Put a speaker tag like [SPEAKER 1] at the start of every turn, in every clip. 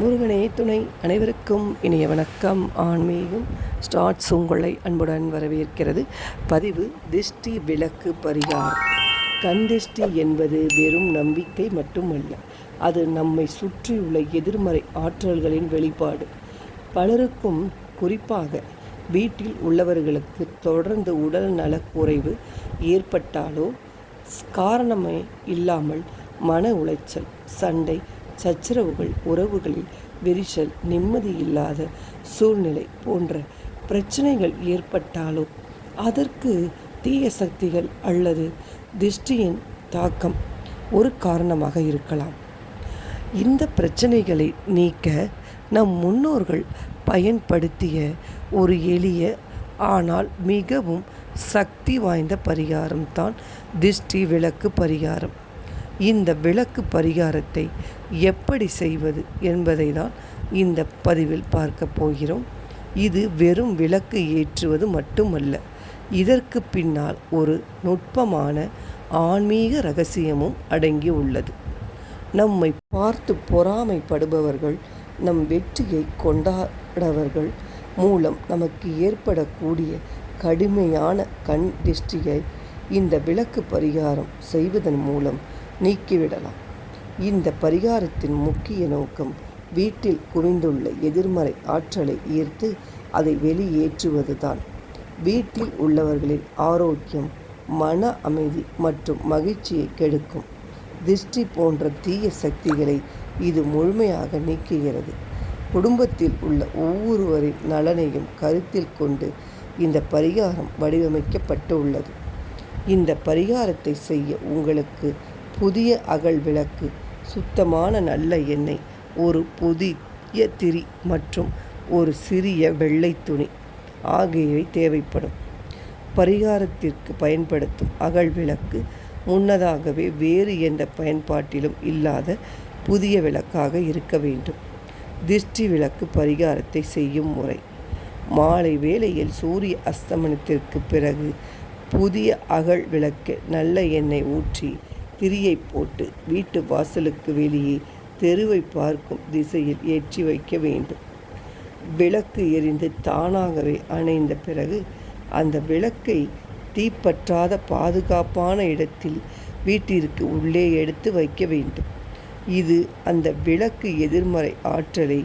[SPEAKER 1] முருகனே துணை அனைவருக்கும் இனிய வணக்கம். ஆன்மீகம் ஸ்டார்ட்ஸ் உங்களை அன்புடன் வரவேற்கிறது. பதிவு திஷ்டி விளக்கு பரிகாரம். கந்திஷ்டி என்பது வெறும் நம்பிக்கை மட்டுமல்ல அது நம்மை சுற்றியுள்ள எதிர்மறை ஆற்றல்களின் வெளிப்பாடு. பலருக்கும் குறிப்பாக வீட்டில் உள்ளவர்களுக்கு தொடர்ந்து உடல் நலக்குறைவு ஏற்பட்டாலோ காரணமே இல்லாமல் மன உளைச்சல் சண்டை சச்சரவுகள் உறவுகளில் விரிசல் நிம்மதி இல்லாத சூழ்நிலை போன்ற பிரச்சனைகள் ஏற்பட்டாலோ அதற்கு தீய சக்திகள் அல்லது திருஷ்டியின் தாக்கம் ஒரு காரணமாக இருக்கலாம். இந்த பிரச்சனைகளை நீக்க நம் முன்னோர்கள் பயன்படுத்திய ஒரு எளிய ஆனால் மிகவும் சக்தி வாய்ந்த பரிகாரம் தான் திஷ்டி விளக்கு பரிகாரம். இந்த விளக்கு பரிகாரத்தை எப்படி செய்வது என்பதை தான் இந்த பதிவில் பார்க்க போகிறோம். இது வெறும் விளக்கு ஏற்றுவது மட்டுமல்ல. இதற்கு பின்னால் ஒரு நுட்பமான ஆன்மீக ரகசியமும் அடங்கி உள்ளது. நம்மை பார்த்து பொறாமைப்படுபவர்கள் நம் வெற்றியை கொண்டாடவர்கள் மூலம் நமக்கு ஏற்படக்கூடிய கடுமையான கண் திருஷ்டியை இந்த விளக்கு பரிகாரம் செய்வதன் மூலம் நீக்கிவிடலாம். இந்த பரிகாரத்தின் முக்கிய நோக்கம் வீட்டில் குவிந்துள்ள எதிர்மறை ஆற்றலை ஈர்த்து அதை வெளியேற்றுவதுதான். வீட்டில் உள்ளவர்களின் ஆரோக்கியம் மன அமைதி மற்றும் மகிழ்ச்சியை கெடுக்கும். திருஷ்டி போன்ற தீய சக்திகளை இது முழுமையாக நீக்குகிறது. குடும்பத்தில் உள்ள ஒவ்வொருவரின் நலனையும் கருத்தில் கொண்டு இந்த பரிகாரம் வடிவமைக்கப்பட்டு உள்ளது இந்த பரிகாரத்தை செய்ய உங்களுக்கு புதிய அகல் விளக்கு சுத்தமான நல்ல எண்ணெய் ஒரு புதிய திரி மற்றும் ஒரு சிறிய வெள்ளை துணி ஆகியவை தேவைப்படும். பரிகாரத்திற்கு பயன்படுத்தும் அகல் விளக்கு முன்னதாகவே வேறு எந்த பயன்பாட்டிலும் இல்லாத புதிய விளக்காக இருக்க வேண்டும். திருஷ்டி விளக்கு பரிகாரத்தை செய்யும் முறை. மாலை வேளையில் சூரிய அஸ்தமனத்திற்கு பிறகு புதிய அகல் விளக்கு நல்ல எண்ணெய் ஊற்றி திரியை போட்டு வீட்டு வாசலுக்கு வெளியே தெருவை பார்க்கும் திசையில் ஏற்றி வைக்க வேண்டும். விளக்கு எரிந்து தானாகவே அணைந்த பிறகு அந்த விளக்கை தீப்பற்றாத பாதுகாப்பான இடத்தில் வீட்டிற்கு உள்ளே எடுத்து வைக்க வேண்டும். இது அந்த விளக்கு எதிர்மறை ஆற்றலை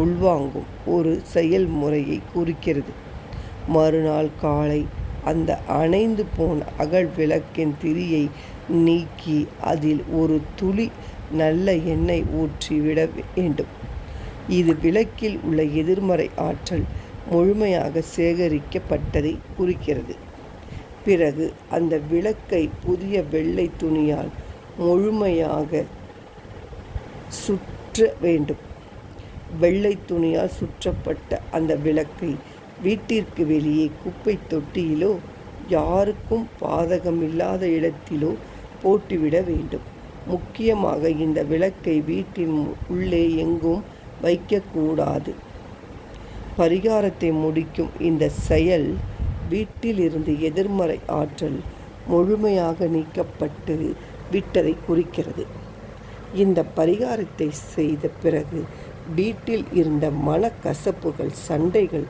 [SPEAKER 1] உள்வாங்கும் ஒரு செயல்முறையை குறிக்கிறது. மறுநாள் காலை அந்த அணைந்து போன அகல் விளக்கின் திரியை நீக்கி அதில் ஒரு துளி நல்ல எண்ணெய் ஊற்றி விட வேண்டும். இது விளக்கில் உள்ள எதிர்மறை ஆற்றல் முழுமையாக சேகரிக்கப்பட்டதை குறிக்கிறது. பிறகு அந்த விளக்கை புதிய வெள்ளை துணியால் முழுமையாக சுற்ற வேண்டும். வெள்ளை துணியால் சுற்றப்பட்ட அந்த விளக்கை வீட்டிற்கு வெளியே குப்பை தொட்டியிலோ யாருக்கும் பாதகமில்லாத இடத்திலோ போட்டுவிட வேண்டும். முக்கியமாக இந்த விளக்கை வீட்டின் உள்ளே எங்கும் வைக்கக்கூடாது. பரிகாரத்தை முடிக்கும் இந்த செயல் வீட்டிலிருந்து எதிர்மறை ஆற்றல் முழுமையாக நீக்கப்பட்டு விட்டதை குறிக்கிறது. இந்த பரிகாரத்தை செய்த பிறகு வீட்டில் இருந்த மனக்கசப்புகள் சண்டைகள்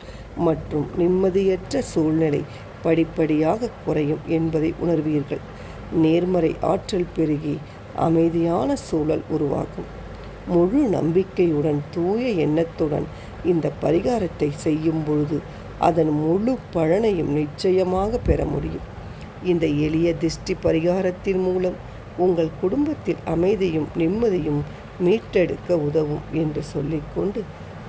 [SPEAKER 1] மற்றும் நிம்மதியற்ற சூழ்நிலை படிப்படியாக குறையும் என்பதை உணர்வீர்கள். நேர்மறை ஆற்றல் பெருகி அமைதியான சூழல் உருவாகும் முழு நம்பிக்கையுடன் தூய எண்ணத்துடன் இந்த பரிகாரத்தை செய்யும் பொழுது அதன் முழு பலனையும் நிச்சயமாக பெற முடியும். இந்த எளிய திஷ்டி பரிகாரத்தின் மூலம் உங்கள் குடும்பத்தில் அமைதியும் நிம்மதியும் மீட்டெடுக்க உதவும் என்று சொல்லிக்கொண்டு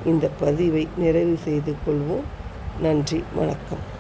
[SPEAKER 1] இந்த பதிவை நிறைவு செய்து கொள்வோம். நன்றி வணக்கம்.